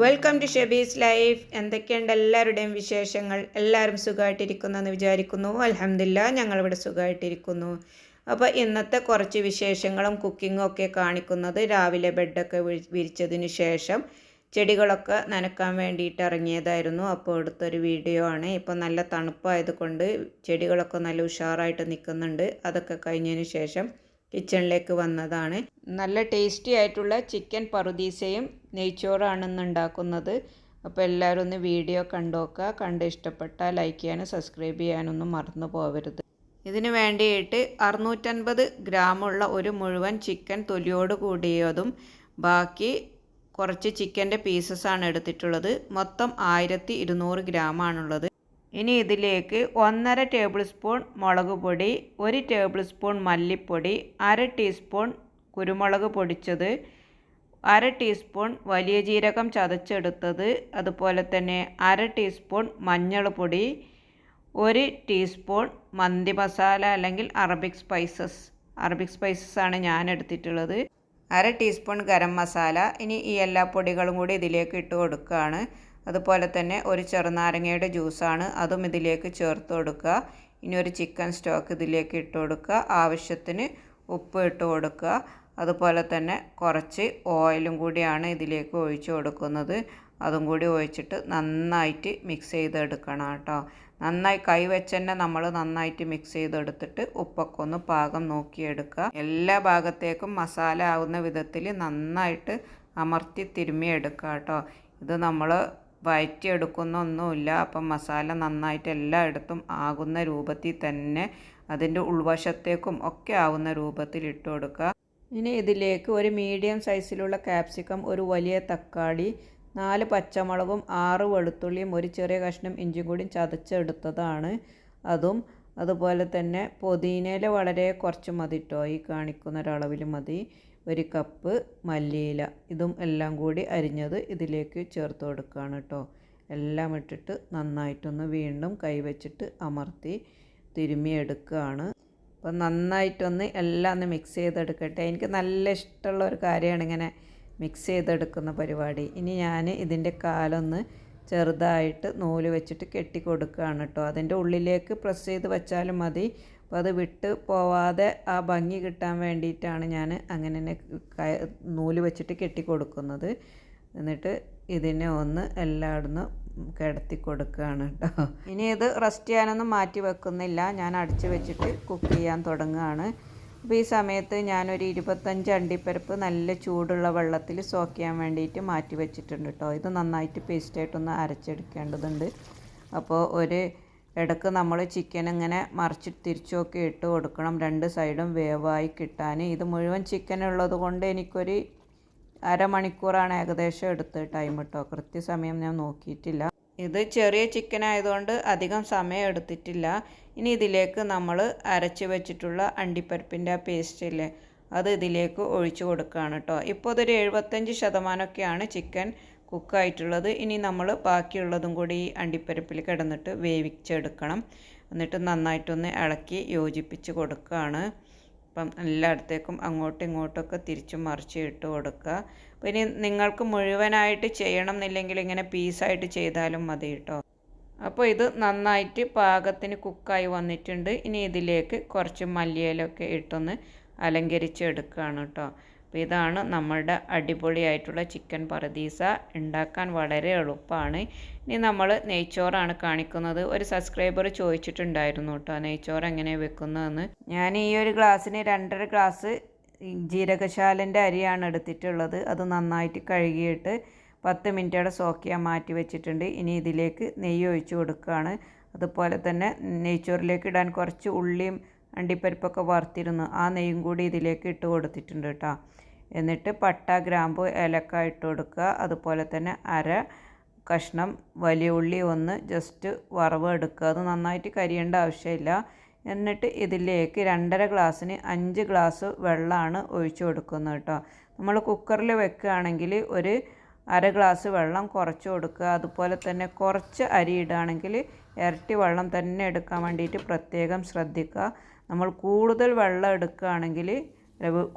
Welcome to Shebi's life എന്തൊക്കെയുണ്ട് എല്ലാവരുടെയും വിശേഷങ്ങൾ? എല്ലാവരും സുഖമായിട്ടിരിക്കുന്നു എന്ന് വിചാരിക്കുന്നു. അലഹമില്ല ഞങ്ങളിവിടെ സുഖമായിട്ടിരിക്കുന്നു. അപ്പോൾ ഇന്നത്തെ കുറച്ച് വിശേഷങ്ങളും കുക്കിങ്ങും ഒക്കെ കാണിക്കുന്നത് രാവിലെ ബെഡൊക്കെ വിരി- വിരിച്ചതിന് ശേഷം ചെടികളൊക്കെ നനക്കാൻ വേണ്ടിയിട്ട് ഇറങ്ങിയതായിരുന്നു. അപ്പോൾ എടുത്തൊരു വീഡിയോ ആണ്. ഇപ്പോൾ നല്ല തണുപ്പായതുകൊണ്ട് ചെടികളൊക്കെ നല്ല ഉഷാറായിട്ട് നിൽക്കുന്നുണ്ട്. അതൊക്കെ കഴിഞ്ഞതിന് ശേഷം കിച്ചണിലേക്ക് വന്നതാണ്. നല്ല ടേസ്റ്റി ആയിട്ടുള്ള ചിക്കൻ പറുദീസയും നെയ്ച്ചോറാണെന്ന് ഉണ്ടാക്കുന്നത് അപ്പോൾ എല്ലാവരും ഒന്ന് വീഡിയോ കണ്ടോക്കുക. കണ്ട് ഇഷ്ടപ്പെട്ടാൽ ലൈക്ക് ചെയ്യാനും സബ്സ്ക്രൈബ് ചെയ്യാനൊന്നും മറന്നു പോകരുത് ഇതിന് വേണ്ടിയിട്ട് അറുന്നൂറ്റൻപത് ഗ്രാമുള്ള ഒരു മുഴുവൻ ചിക്കൻ തൊലിയോട് കൂടിയതും ബാക്കി കുറച്ച് ചിക്കന്റെ ആണ് എടുത്തിട്ടുള്ളത്. മൊത്തം ആയിരത്തി ഇരുന്നൂറ് ഗ്രാമാണുള്ളത്. ഇനി ഇതിലേക്ക് ഒന്നര ടേബിൾ സ്പൂൺ മുളക് പൊടി ഒരു ടേബിൾ സ്പൂൺ മല്ലിപ്പൊടി അര ടീസ്പൂൺ കുരുമുളക് പൊടിച്ചത് അര ടീസ്പൂൺ വലിയ ജീരകം ചതച്ചെടുത്തത് അതുപോലെ തന്നെ അര ടീസ്പൂൺ മഞ്ഞൾപ്പൊടി പൊടി ഒരു ടീസ്പൂൺ മന്തി മസാല അല്ലെങ്കിൽ അറബിക് സ്പൈസസ് അറബിക് സ്പൈസസ് ആണ് ഞാൻ എടുത്തിട്ടുള്ളത്. അര ടീസ്പൂൺ ഗരം മസാല. ഇനി ഈ എല്ലാ പൊടികളും കൂടി ഇതിലേക്ക് ഇട്ട് കൊടുക്കുകയാണ്. അതുപോലെ തന്നെ ഒരു ചെറുനാരങ്ങയുടെ ജ്യൂസാണ് അതും ഇതിലേക്ക് ചേർത്ത് കൊടുക്കുക. ഇനി ഒരു ചിക്കൻ സ്റ്റോക്ക് ഇതിലേക്ക് ഇട്ട് കൊടുക്കുക. ആവശ്യത്തിന് ഉപ്പ് ഇട്ട് കൊടുക്കുക. അതുപോലെ തന്നെ കുറച്ച് ഓയിലും കൂടിയാണ് ഇതിലേക്ക് ഒഴിച്ച് കൊടുക്കുന്നത്. അതും കൂടി ഒഴിച്ചിട്ട് നന്നായിട്ട് മിക്സ് ചെയ്തെടുക്കണം കേട്ടോ. നന്നായി കൈ വെച്ച് തന്നെ നമ്മൾ നന്നായിട്ട് മിക്സ് ചെയ്തെടുത്തിട്ട് ഉപ്പൊക്കെ ഒന്ന് പാകം നോക്കിയെടുക്കുക. എല്ലാ ഭാഗത്തേക്കും മസാല ആവുന്ന വിധത്തിൽ നന്നായിട്ട് അമർത്തി തിരുമ്മിയെടുക്കുക കേട്ടോ. ഇത് നമ്മൾ വഴറ്റിയെടുക്കുന്നൊന്നുമില്ല അപ്പം മസാല നന്നായിട്ട് എല്ലായിടത്തും ആകുന്ന രൂപത്തിൽ തന്നെ അതിന്റെ ഉൾവശത്തേക്കും ഒക്കെ ആവുന്ന രൂപത്തിൽ ഇട്ട് കൊടുക്കുക. ഇനി ഇതിലേക്ക് ഒരു മീഡിയം സൈസിലുള്ള ക്യാപ്സിക്കം ഒരു വലിയ തക്കാളി നാല് പച്ചമുളകും ആറ് വെളുത്തുള്ളിയും ഒരു ചെറിയ കഷ്ണം ഇഞ്ചിയും കൂടി ചതച്ചെടുത്തതാണ്. അതും അതുപോലെ തന്നെ പൊതിനയിൽ വളരെ കുറച്ച് മതിട്ടോ ഈ കാണിക്കുന്ന ഒരളവിൽ മതി. ഒരു കപ്പ് മല്ലിയില. ഇതും എല്ലാം കൂടി അരിഞ്ഞത് ഇതിലേക്ക് ചേർത്ത് കൊടുക്കുകയാണ് കേട്ടോ. എല്ലാം ഇട്ടിട്ട് നന്നായിട്ടൊന്ന് വീണ്ടും കൈവച്ചിട്ട് അമർത്തി തിരുമ്മിയെടുക്കുകയാണ് അപ്പോൾ നന്നായിട്ടൊന്ന് എല്ലാം ഒന്ന് മിക്സ് ചെയ്തെടുക്കട്ടെ. എനിക്ക് നല്ല ഇഷ്ടമുള്ള ഒരു കാര്യമാണ് ഇങ്ങനെ മിക്സ് ചെയ്തെടുക്കുന്ന പരിപാടി. ഇനി ഞാൻ ഇതിന്റെ കാലൊന്ന് ചെറുതായിട്ട് നൂൽ വെച്ചിട്ട് കെട്ടി കൊടുക്കുകയാണ് കേട്ടോ. അതിന്റെ ഉള്ളിലേക്ക് പ്രസ് ചെയ്ത് വെച്ചാലും മതി. അപ്പോൾ അത് വിട്ട് പോവാതെ ആ ഭംഗി കിട്ടാൻ വേണ്ടിയിട്ടാണ് ഞാൻ അങ്ങനെ തന്നെ നൂൽ വെച്ചിട്ട് കെട്ടി കൊടുക്കുന്നത് എന്നിട്ട് ഇതിനെ ഒന്ന് എല്ലായിടത്തും കിടത്തി കൊടുക്കുകയാണ് കേട്ടോ ഇനി ഇത് റെസ്റ്റ് ചെയ്യാനൊന്നും മാറ്റി വെക്കുന്നില്ല. ഞാൻ അടിച്ചു വെച്ചിട്ട് കുക്ക് ചെയ്യാൻ തുടങ്ങുകയാണ് അപ്പോൾ ഈ സമയത്ത് ഞാനൊരു ഇരുപത്തഞ്ച് അണ്ടിപ്പരിപ്പ് നല്ല ചൂടുള്ള വെള്ളത്തിൽ സോക്ക് ചെയ്യാൻ വേണ്ടിയിട്ട് മാറ്റി വെച്ചിട്ടുണ്ട് കേട്ടോ ഇത് നന്നായിട്ട് പേസ്റ്റായിട്ടൊന്ന് അരച്ചെടുക്കേണ്ടതുണ്ട്. അപ്പോൾ ഒരു ഇടയ്ക്ക് നമ്മൾ ചിക്കൻ ഇങ്ങനെ മറിച്ച് തിരിച്ചൊക്കെ ഇട്ട് കൊടുക്കണം. രണ്ട് സൈഡും വേവായി കിട്ടാൻ. ഇത് മുഴുവൻ ചിക്കൻ ഉള്ളത് കൊണ്ട് എനിക്കൊരു അരമണിക്കൂറാണ് ഏകദേശം എടുത്ത് ടൈം കേട്ടോ കൃത്യസമയം ഞാൻ നോക്കിയിട്ടില്ല. ഇത് ചെറിയ ചിക്കൻ ആയതുകൊണ്ട് അധികം സമയം എടുത്തിട്ടില്ല. ഇനി ഇതിലേക്ക് നമ്മൾ അരച്ച് വെച്ചിട്ടുള്ള അണ്ടിപ്പരിപ്പിന്റെ ആ പേസ്റ്റ് ഇല്ലേ അത് ഇതിലേക്ക് ഒഴിച്ചു കൊടുക്കുകയാണ് കേട്ടോ ഇപ്പോൾ ഇതൊരു എഴുപത്തഞ്ച് ശതമാനമൊക്കെയാണ് ചിക്കൻ കുക്കായിട്ടുള്ളത്. ഇനി നമ്മൾ ബാക്കിയുള്ളതും കൂടി ഈ അണ്ടിപ്പരിപ്പിൽ കിടന്നിട്ട് വേവിച്ചെടുക്കണം. എന്നിട്ട് നന്നായിട്ടൊന്ന് ഇളക്കി യോജിപ്പിച്ച് കൊടുക്കുകയാണ്. അപ്പം എല്ലായിടത്തേക്കും അങ്ങോട്ടും ഇങ്ങോട്ടൊക്കെ തിരിച്ചും മറിച്ച് ഇട്ട് കൊടുക്കുക ഇനി നിങ്ങൾക്ക് മുഴുവനായിട്ട് ചെയ്യണം എന്നില്ലെങ്കിൽ ഇങ്ങനെ പീസായിട്ട് ചെയ്താലും മതി കേട്ടോ. അപ്പോൾ ഇത് നന്നായിട്ട് പാകത്തിന് കുക്കായി വന്നിട്ടുണ്ട്. ഇനി ഇതിലേക്ക് കുറച്ച് മല്ലിയിലൊക്കെ ഇട്ടൊന്ന് അലങ്കരിച്ചെടുക്കുകയാണ് കേട്ടോ. അപ്പോൾ ഇതാണ് നമ്മളുടെ അടിപൊളിയായിട്ടുള്ള ചിക്കൻ പറദീസ ഉണ്ടാക്കാൻ വളരെ എളുപ്പമാണ് ഇനി നമ്മൾ നെയ്ച്ചോറാണ് കാണിക്കുന്നത്. ഒരു സബ്സ്ക്രൈബർ ചോദിച്ചിട്ടുണ്ടായിരുന്നു കേട്ടോ നെയ്ച്ചോറ് എങ്ങനെ വെക്കുന്നതെന്ന്. ഞാൻ ഈ ഒരു ഗ്ലാസ്സിന് രണ്ടര ഗ്ലാസ് ജീരകശാലന്റെ അരിയാണ് എടുത്തിട്ടുള്ളത്. അത് നന്നായിട്ട് കഴുകിയിട്ട് പത്ത് മിനിറ്റോടെ സോക്ക് ചെയ്യാൻ മാറ്റി വെച്ചിട്ടുണ്ട്. ഇനി ഇതിലേക്ക് നെയ്യ് ഒഴിച്ച് കൊടുക്കുകയാണ്. അതുപോലെ തന്നെ നെയ്ച്ചോറിലേക്ക് ഇടാൻ കുറച്ച് ഉള്ളിയും അണ്ടിപ്പരിപ്പൊക്കെ വറുത്തിരുന്നു ആ നെയ്യും കൂടി ഇതിലേക്ക് ഇട്ട് കൊടുത്തിട്ടുണ്ട് കേട്ടോ. എന്നിട്ട് പട്ട ഗ്രാമ്പു ഏലക്ക ഇട്ട് കൊടുക്കുക. അതുപോലെ തന്നെ അര കഷ്ണം വലിയ ഉള്ളി ഒന്ന് ജസ്റ്റ് വറവ് എടുക്കുക. അത് നന്നായിട്ട് കരിയേണ്ട ആവശ്യമില്ല. എന്നിട്ട് ഇതിലേക്ക് രണ്ടര ഗ്ലാസ്സിന് അഞ്ച് ഗ്ലാസ് വെള്ളമാണ് ഒഴിച്ചു കൊടുക്കുന്നത് കേട്ടോ. നമ്മൾ കുക്കറിൽ വെക്കുകയാണെങ്കിൽ ഒരു അര ഗ്ലാസ് വെള്ളം കുറച്ച് കൊടുക്കുക. അതുപോലെ തന്നെ കുറച്ച് അരി ഇടുകയാണെങ്കിൽ ഇരട്ടി വെള്ളം തന്നെ എടുക്കാൻ വേണ്ടിയിട്ട് പ്രത്യേകം ശ്രദ്ധിക്കുക. നമ്മൾ കൂടുതൽ വെള്ളം എടുക്കുകയാണെങ്കിൽ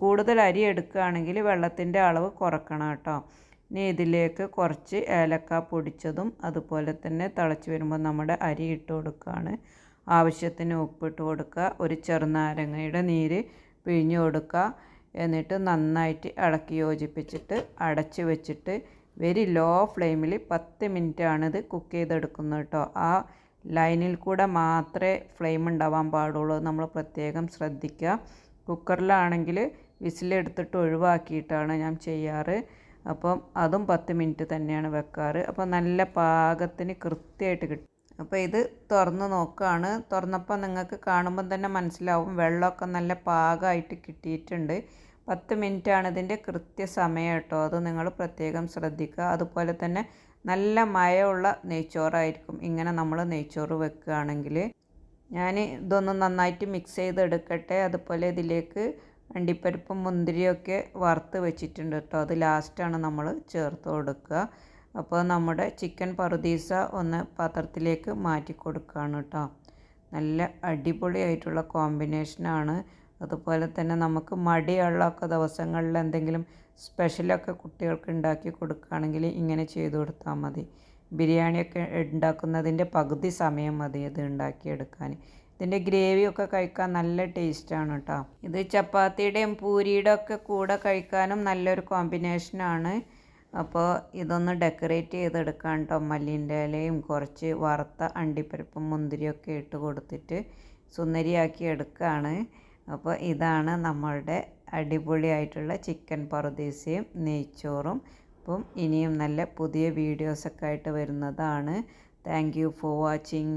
കൂടുതൽ അരി എടുക്കുകയാണെങ്കിൽ വെള്ളത്തിന്റെ അളവ് കുറക്കണം കേട്ടോ. ഇനി ഇതിലേക്ക് കുറച്ച് ഏലക്ക പൊടിച്ചതും അതുപോലെ തന്നെ തിളച്ച് വരുമ്പോൾ നമ്മുടെ അരി ഇട്ട് കൊടുക്കുകയാണ്. ആവശ്യത്തിന് ഉപ്പിട്ട് കൊടുക്കുക ഒരു ചെറുനാരങ്ങയുടെ നീര് പിഴിഞ്ഞ് കൊടുക്കുക. എന്നിട്ട് നന്നായിട്ട് ഇളക്കി യോജിപ്പിച്ചിട്ട് അടച്ച് വെച്ചിട്ട് വെരി ലോ ഫ്ലെയിമിൽ പത്ത് മിനിറ്റാണ് ഇത് കുക്ക് ചെയ്തെടുക്കുന്നത് കേട്ടോ. ആ ലൈനിൽ കൂടെ മാത്രമേ ഫ്ലെയിം ഉണ്ടാവാൻ പാടുള്ളൂ. നമ്മൾ പ്രത്യേകം ശ്രദ്ധിക്കുക. കുക്കറിലാണെങ്കിൽ വിസിലെടുത്തിട്ട് ഒഴിവാക്കിയിട്ടാണ് ഞാൻ ചെയ്യാറ്. അപ്പം അതും പത്ത് മിനിറ്റ് തന്നെയാണ് വെക്കാറ്. അപ്പോൾ നല്ല പാകത്തിന് കൃത്യമായിട്ട് കിട്ടും. അപ്പോൾ ഇത് തുറന്ന് നോക്കുകയാണ് തുറന്നപ്പോൾ നിങ്ങൾക്ക് കാണുമ്പോൾ തന്നെ മനസ്സിലാവും. വെള്ളമൊക്കെ നല്ല പാകമായിട്ട് കിട്ടിയിട്ടുണ്ട്. പത്ത് മിനിറ്റാണ് ഇതിന്റെ കൃത്യസമയം കേട്ടോ. അത് നിങ്ങൾ പ്രത്യേകം ശ്രദ്ധിക്കുക. അതുപോലെ തന്നെ നല്ല മയമുള്ള നെയ്ച്ചോറായിരിക്കും. ഇങ്ങനെ നമ്മൾ നെയ്ച്ചോറ് വെക്കുകയാണെങ്കിൽ ഞാൻ ഇതൊന്ന് നന്നായിട്ട് മിക്സ് ചെയ്തെടുക്കട്ടെ. അതുപോലെ ഇതിലേക്ക് അണ്ടിപ്പരിപ്പും മുന്തിരിയൊക്കെ വറുത്ത് വെച്ചിട്ടുണ്ട് കേട്ടോ. അത് ലാസ്റ്റാണ് നമ്മൾ ചേർത്ത് കൊടുക്കുക. അപ്പോൾ നമ്മുടെ ചിക്കൻ പറുദീസ ഒന്ന് പാത്രത്തിലേക്ക് മാറ്റി കൊടുക്കുകയാണ് കേട്ടോ. നല്ല അടിപൊളിയായിട്ടുള്ള കോമ്പിനേഷനാണ് അതുപോലെ തന്നെ നമുക്ക് മടിയുള്ളൊക്കെ ദിവസങ്ങളിൽ എന്തെങ്കിലും സ്പെഷ്യലൊക്കെ കുട്ടികൾക്ക് ഉണ്ടാക്കി കൊടുക്കുകയാണെങ്കിൽ ഇങ്ങനെ ചെയ്തു കൊടുത്താൽ മതി. ബിരിയാണിയൊക്കെ ഉണ്ടാക്കുന്നതിന്റെ പകുതി സമയം മതി ഇത് ഉണ്ടാക്കിയെടുക്കാൻ. ഇതിന്റെ ഗ്രേവിയൊക്കെ കഴിക്കാൻ നല്ല ടേസ്റ്റാണ് കേട്ടോ. ഇത് ചപ്പാത്തിയുടെയും പൂരിയുടെ ഒക്കെ കൂടെ കഴിക്കാനും നല്ലൊരു കോമ്പിനേഷനാണ് അപ്പോൾ ഇതൊന്ന് ഡെക്കറേറ്റ് ചെയ്തെടുക്കാൻ കേട്ടോ. മല്ലിന്റെ ഇലയും കുറച്ച് വറുത്ത അണ്ടിപ്പരിപ്പും മുന്തിരിയൊക്കെ ഇട്ട് കൊടുത്തിട്ട് സുന്ദരിയാക്കി എടുക്കുകയാണ്. അപ്പോൾ ഇതാണ് നമ്മളുടെ അടിപൊളിയായിട്ടുള്ള ചിക്കൻ പറുദീസയും നെയ്ച്ചോറും. അപ്പം ഇനിയും നല്ല പുതിയ വീഡിയോസൊക്കെ ആയിട്ട് വരുന്നതാണ്. Thank you for watching.